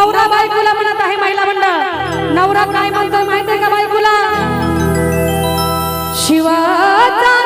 नवरा बायकोला म्हणत आहे महिला मंडळ. नवरा काय म्हणतो माहितीये का बायकोला? शिवाचा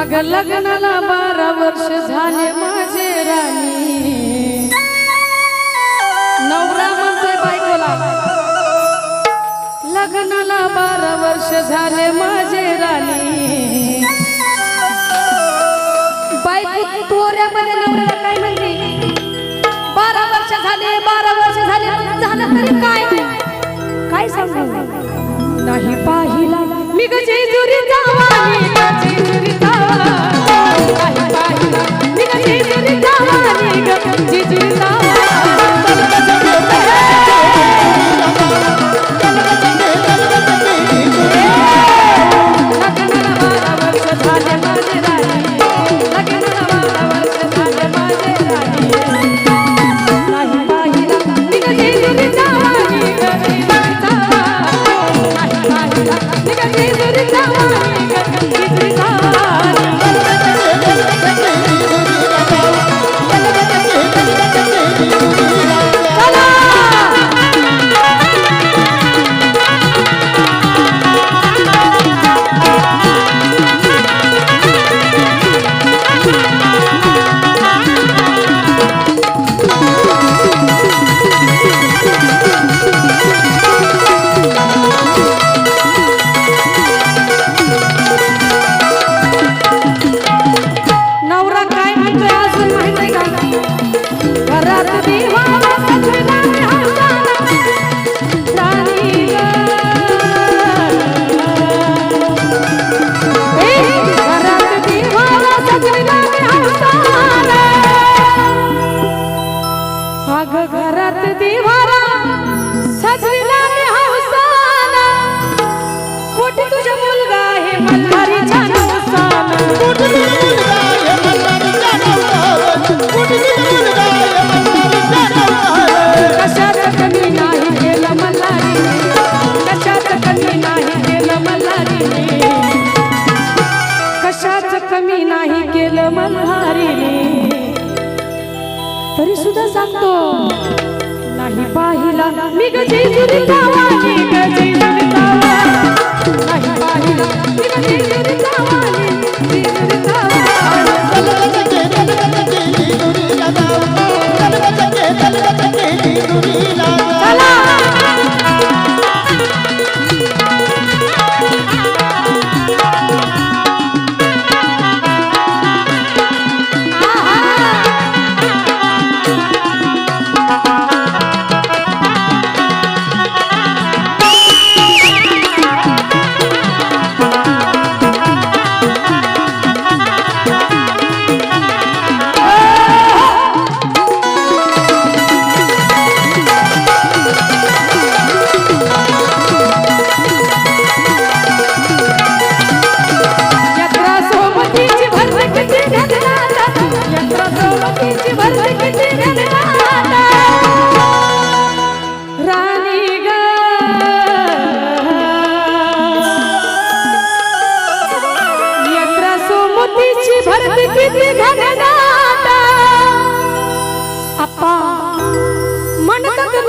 अगं लग्नाला बारा वर्ष झाले माझे राणी. नवरा म्हणतोय बायकोला. लग्नाला बारा वर्ष झाले माझे राणी. बायको तोऱ्यामध्ये नवऱ्याला काय म्हणते? बारा वर्ष झाले बारा वर्ष झाले झालं तरी काय? काय सांगू? नाही पाहिला. मी ग जेजुरी जावानी ग जेजुरी घरात दिवारा सजविला मी हौसाना. कुठे तुझा मुलगा आहे मल्हारीच्या नवसाना. पाहिला मी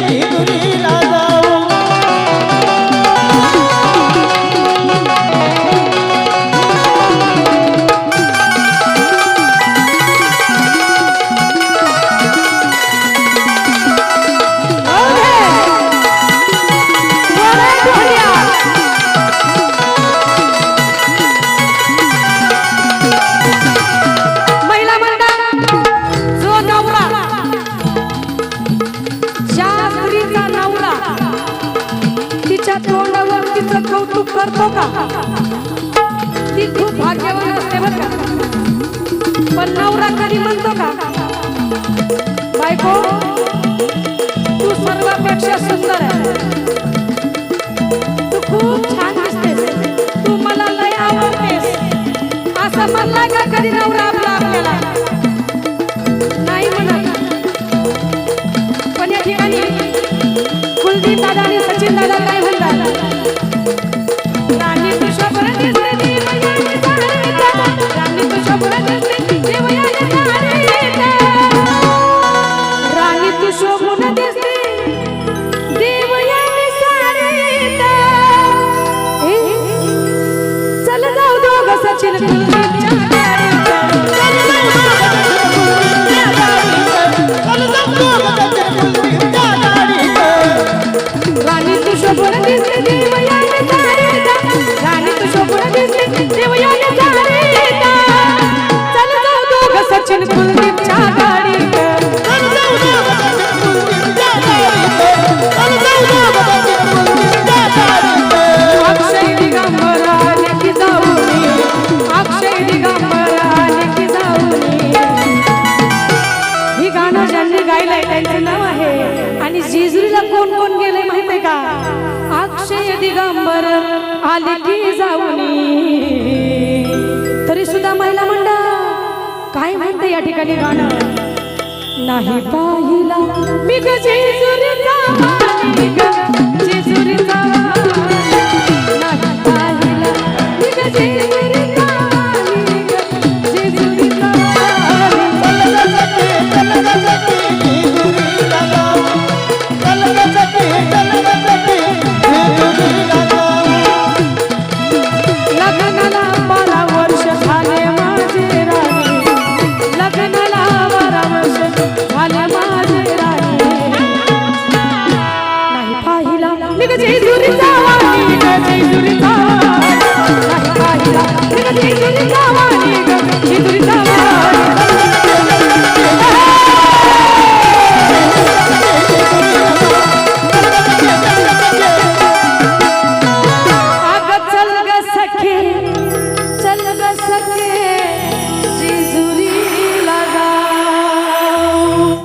ಗುರಿಲಾ तिच्या तोंडावर तिचं कौतुक करतो का? ती खूप भाग्यवान असते बर का. पण नवरा कधी म्हणतो का? बायको तू सर्वापेक्षा सुंदर आहे. तू खूप छान दिसतेस. तू मला लय आवडतेस. असं म्हणला का कधी नवरा செல்லும் काय म्हणते या ठिकाणी गाणं? नाही पाहिला. मी गजे